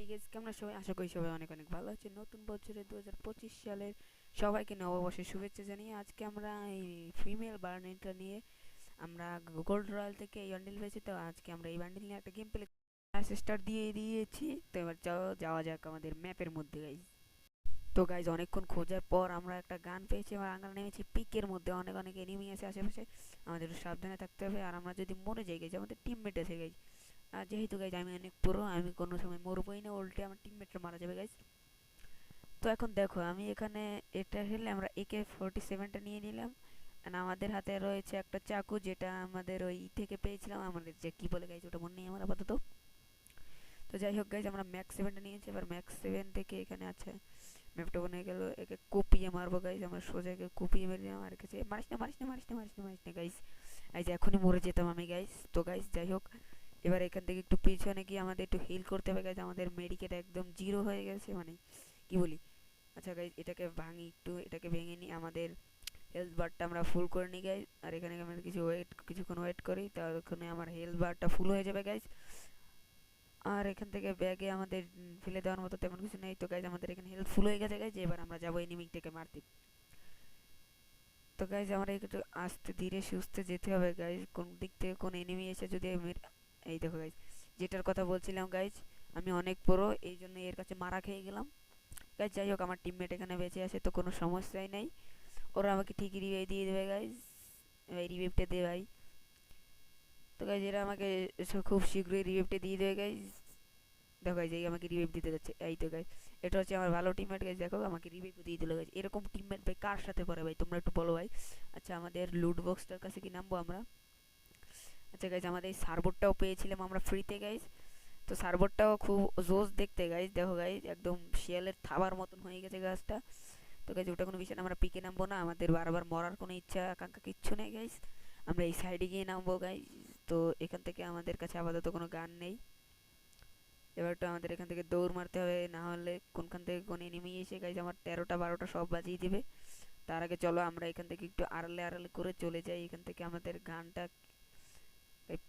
এই কেমন সবাই? আশা করি সবাই অনেক অনেক ভালো আছে। নতুন বছরে দু সালের সবাইকে নববর্ষের শুভেচ্ছা জানিয়ে আজকে আমরা এই ফিমেল নিয়ে আমরা গোল্ড রয়্যাল থেকে এই পেয়েছি। তো আজকে আমরা এই নিয়ে একটা গেম প্লে স্টার্ট দিয়ে দিয়েছি। তো এবার যাও যাওয়া যাক আমাদের ম্যাপের মধ্যে গাইজ তো গাইজ অনেকক্ষণ খোঁজার পর আমরা একটা গান পেয়েছি এবার আমরা নেমেছি। পিকের মধ্যে অনেক অনেক এনিমি আছে আশেপাশে। আমাদের সাবধানে থাকতে হবে। আর আমরা যদি মরে যাই গেছি আমাদের টিমমেট আছে গাইজ আর যেহেতু গাইজ আমি অনেক পুরো, আমি কোনো সময় মরবই না, উল্টে আমার টিমমেটরা মারা যাবে গাইজ তো এখন দেখো, আমি এখানে এটা হেলে আমরা একে ফোরটি সেভেনটা নিয়ে নিলাম। আর আমাদের হাতে রয়েছে একটা চাকু, যেটা আমাদের ওই থেকে পেয়েছিলাম, আমাদের যে কী বলে গাইজ ওটা মনে নেই আমার আপাতত। তো যাই হোক গাইজ আমরা ম্যাক্স সেভেনটা নিয়েছি, এবার ম্যাক্স সেভেন থেকে এখানে আছে ম্যাপটা বনে গেল, একে কুপিয়ে মারবো গাইজ আমরা সোজা একে কুপিয়ে মেরে দিলাম, আর কাছে মারিস না মারিস না মারিস না মারিস না মারিস না গাইজ যে এখনই মরে যেতাম আমি গাইজ তো গাইজ যাই হোক এবার এখান থেকে একটু পিছনে গিয়ে আমাদের একটু হিল করতে হবে গাইজ আমাদের মেডিকেট একদম জিরো হয়ে গেছে মানে কি বলি? আচ্ছা গাইজ এটাকে ভাঙি একটু, এটাকে ভেঙে নিই আমাদের হেলথ বারটা আমরা ফুল করে নিই গাইজ আর এখানে আমরা কিছু ওয়েট কিছুক্ষণ ওয়েট করি ততক্ষণে আমার হেলথ বারটা ফুল হয়ে যাবে গাইজ আর এখান থেকে ব্যাগে আমাদের ফেলে দেওয়ার মতো তেমন কিছু নেই, তো গাইজ আমাদের এখানে হেলথ ফুল হয়ে গেছে গাইজ এবার আমরা যাব এনিমিকটাকে মারতে। তো গাইজ আমরা একটু আস্তে ধীরে সুস্থে যেতে হবে গাইজ কোন দিক থেকে কোন এনিমি এসে যদি এই দেখো গাইজ যেটার কথা বলছিলাম গাইজ আমি অনেক বড়, এই জন্য এর কাছে মারা খেয়ে গেলাম। গাইজ যাই হোক, আমার টিমমেট এখানে বেঁচে আছে, তো কোনো সমস্যাই নেই। ওরা আমাকে ঠিকই রিভাইভ দিয়ে দেবে গাইজ এই রিভাইভটা দে ভাই। তো গাইজ এরা আমাকে খুব শীঘ্রই রিভাইভটা দিয়ে দেবে গাইজ দেখো গাইজ এই আমাকে রিভাইভ দিতে যাচ্ছে। এই তো গাইজ এটা হচ্ছে আমার ভালো টিমমেট গাইজ দেখো আমাকে রিভাইভ দিয়ে দিল গাইজ এরকম টিমমেট ভাই কার সাথে করে ভাই, তোমরা একটু বলো ভাই। আচ্ছা আমাদের লুট বক্সটার কাছে কি নামবো আমরা? আচ্ছা গাইজ আমাদের এই সার্ভারটাও পেয়েছিলাম আমরা ফ্রিতে গাইজ তো সার্ভারটাও খুব জোস দেখতে গাইজ দেখো গাইজ একদম শিয়ালের থাবার মতন হয়ে গেছে গাছটা। তো গাইজ ওটা কোনো বিষয় না, আমরা পিকে নামবো না। আমাদের বারবার মরার কোনো ইচ্ছা, আকাঙ্ক্ষা কিচ্ছু নেই গাইজ আমরা এই সাইডে গিয়ে নামবো গাইজ তো এখান থেকে আমাদের কাছে আপাতত কোনো গান নেই। এবার একটু আমাদের এখান থেকে দৌড় মারতে হবে, না হলে কোনখান থেকে কোন এনিমি এসে গাইজ আমার তেরোটা, বারোটা সব বাজিয়ে দিবে। তার আগে চলো, আমরা এখান থেকে একটু আড়ালে আড়ালে করে চলে যাই। এখান থেকে আমাদের গানটা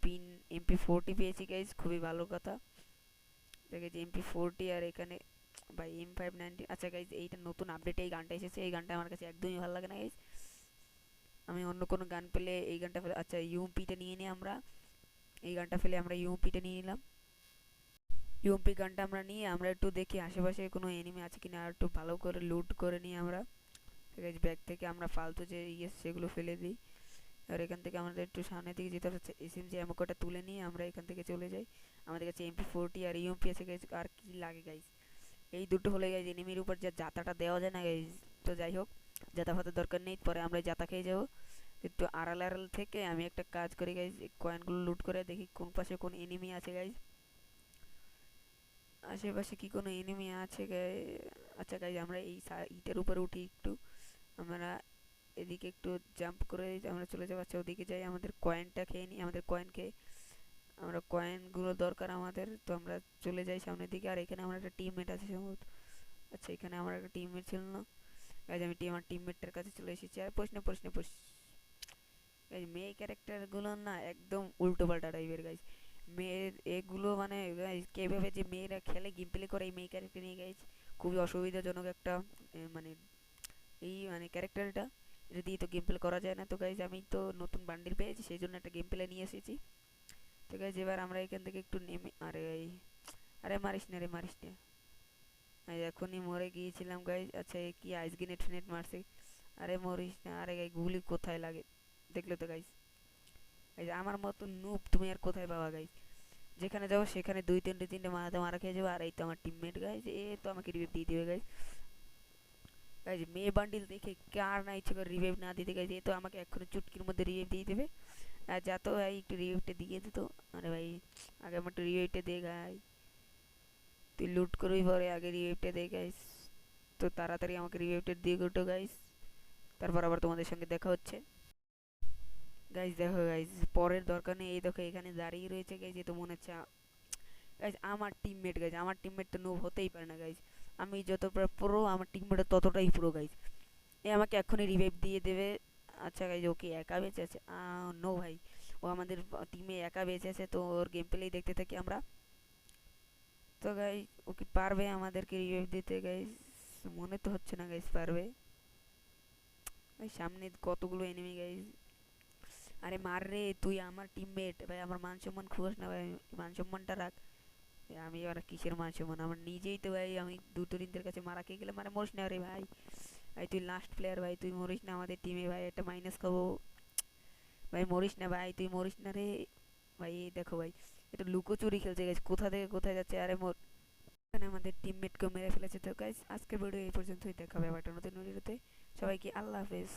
পিন এমপি ফোরটি পেয়েছি গাইজ খুবই ভালো কথা। দেখেছি এমপি ফোরটি আর এখানে বা এম ফাইভ নাইনটি আচ্ছা গাইজ এইটা নতুন আপডেটে এই গানটা এসেছে, এই গানটা আমার কাছে একদমই ভালো লাগে না গাইজ আমি অন্য কোনো গান পেলে এই গানটা ফেলে আচ্ছা ইউএমপিটা নিয়ে নিই আমরা। এই গানটা ফেলে আমরা ইউএমপিটা নিয়ে নিলাম। ইউএমপি গানটা আমরা নিয়ে, আমরা একটু দেখি আশেপাশে কোনো এনিমি আছে কিনা, আর একটু ভালো করে লুট করে নিই আমরা। গাইজ ব্যাগ থেকে আমরা ফালতু যে ইয়ে সেগুলো ফেলে দিই। আর এখান থেকে আমাদের একটু সামনের দিকে যেতে হচ্ছে এস এম জি অ্যামোকোটা তুলে নিয়ে আমরা এখান থেকে চলে যাই। আমাদের কাছে এমপি ফোরটি আর ইউএমপি আছে গাইজ আর কি লাগে গাইজ এই দুটো হলে গাইজ এনিমির উপর যা জাতাটা দেওয়া যায় না গাইজ তো যাই হোক জাতা ফাতার দরকার নেই, পরে আমরা জাতা খেয়ে যাব। একটু আড়াল আড়াল থেকে আমি একটা কাজ করি গাইজ কয়েনগুলো লুট করে দেখি কোন পাশে কোন এনিমি আছে গাইজ আশেপাশে কি কোনো এনিমি আছে গাই আচ্ছা গাইজ আমরা এই ইটের উপরে উঠি একটু। আমরা এদিকে একটু জাম্প করে আমরা চলে যাব। আচ্ছা ওদিকে যাই, আমাদের কয়েনটা খেয়ে নিই আমাদের কয়েন খেয়ে আমরা কয়েনগুলো দরকার আমাদের, তো আমরা চলে যাই সামনের দিকে। আর এখানে আমার একটা টিমমেট আছে সম্ভবত। আচ্ছা এখানে আমার একটা টিমমেট ছিল না। গাইজ আমি আমার টিমমেটটার কাছে চলে এসেছি। আর প্রশ্ন প্রশ্ন প্রশ্ন। গাইজ মেয়ে ক্যারেক্টারগুলো না একদম উল্টো পাল্টা টাইপের গাইজ মেয়ের এগুলো মানে গাইজ কীভাবে যে মেয়েরা খেলে গেম প্লে করে এই মেয়ে ক্যারেক্টার নিয়ে গাইজ খুবই অসুবিধাজনক একটা মানে এই মানে ক্যারেক্টারটা এটা দিয়ে তো গেম প্লে করা যায় না, তো গাইজ আমি তো নতুন বান্ডিল পেয়েছি, সেই জন্য একটা গেম প্লে নিয়ে এসেছি। তো গাইজ এবার আমরা এখান থেকে একটু নেমে, আরে আরে মারিস না রে, মারিস না। এখনই মরে গিয়েছিলাম গাইজ আচ্ছা এ কি আইস গ্রেনেড ফেনেট মারছে। আরে মরিস না, আরে গাই গুলি কোথায় লাগে? দেখলে তো গাইজ আমার মতো নুপ তুমি আর কোথায় পাবা গাইজ যেখানে যাব সেখানে দুই তিনটে তিনটে মারাতে মারা খেয়ে যাব, আর এই তো আমার টিমমেট গাইজ এ তো আমাকে রিভিভ দিয়ে দিবে গাইজ গাইজ মেয়ে বান্ডিল দেখে কার না ইচ্ছে করে রিভাইভ না দিতে গাইজ এ তো আমাকে এক্ষুনি চুটকির মধ্যে রিভাইভ দিয়ে দেবে। যা তো ভাই, একটু রিভাইভটা দিয়ে দিত আরে ভাই, আগে আমার একটু রিভাইভটা দে গাই তুই লুট করবি পরে, আগে রিভাইভটা দে গাইস তো তাড়াতাড়ি আমাকে রিভাইভটা দিয়ে গোটো গাইস তারপর আবার তোমাদের সঙ্গে দেখা হচ্ছে। গাইজ দেখো গাইজ পরের দরকার নেই। এই দেখো, এখানে দাঁড়িয়ে রয়েছে গাইজ এ তো মনে হচ্ছে গাইজ আমার টিমমেট গাইজ আমার টিমমেট তো নুব হতেই পারে না গাইজ আমি যতটা পুরো আমার টিমমেট ততটাই পুরো গাইজ এ আমাকে এখনই রিভাইভ দিয়ে দেবে। আচ্ছা গাইজ ওকে একা বেঁচে আছে? নো ভাই। ও আমাদের টিমে একা বেঁচে আছে, তো ওর গেম প্লেই দেখতে থাকি আমরা। তো গাইস ও কি পারবে আমাদেরকে রিভাইভ দিতে গাইস মনে তো হচ্ছে না গাইস পারবে। ভাই, সামনে কতগুলো এনিমি গাইস আরে মার রে তুই আমার টিমমেট ভাই, আমার মান সম্মান খুঁজ না, ভাই। মান সম্মানটা রাখ। আমি আর কিসের মান সম্মান আমার নিজেই তো ভাই, আমি দুটো দিনদের কাছে মারা খেয়ে গেলে মারা মরিস না রে ভাই। ভাই, তুই লাস্ট প্লেয়ার ভাই, তুই মরিস না আমাদের টিমে ভাই, একটা মাইনাস খাব। ভাই, মরিস না ভাই, তুই মরিস না রে। ভাই দেখো ভাই এটা লুকোচুরি খেলছে গাইস কোথা থেকে কোথায় যাচ্ছে? আরে মোর আমাদের টিমমেটকে মেরে ফেলেছে তো গাইস আজকের ভিডিও এই পর্যন্তই, দেখা হবে আবার নতুন ভিডিওতে সবাইকে আল্লাহ হাফেজ।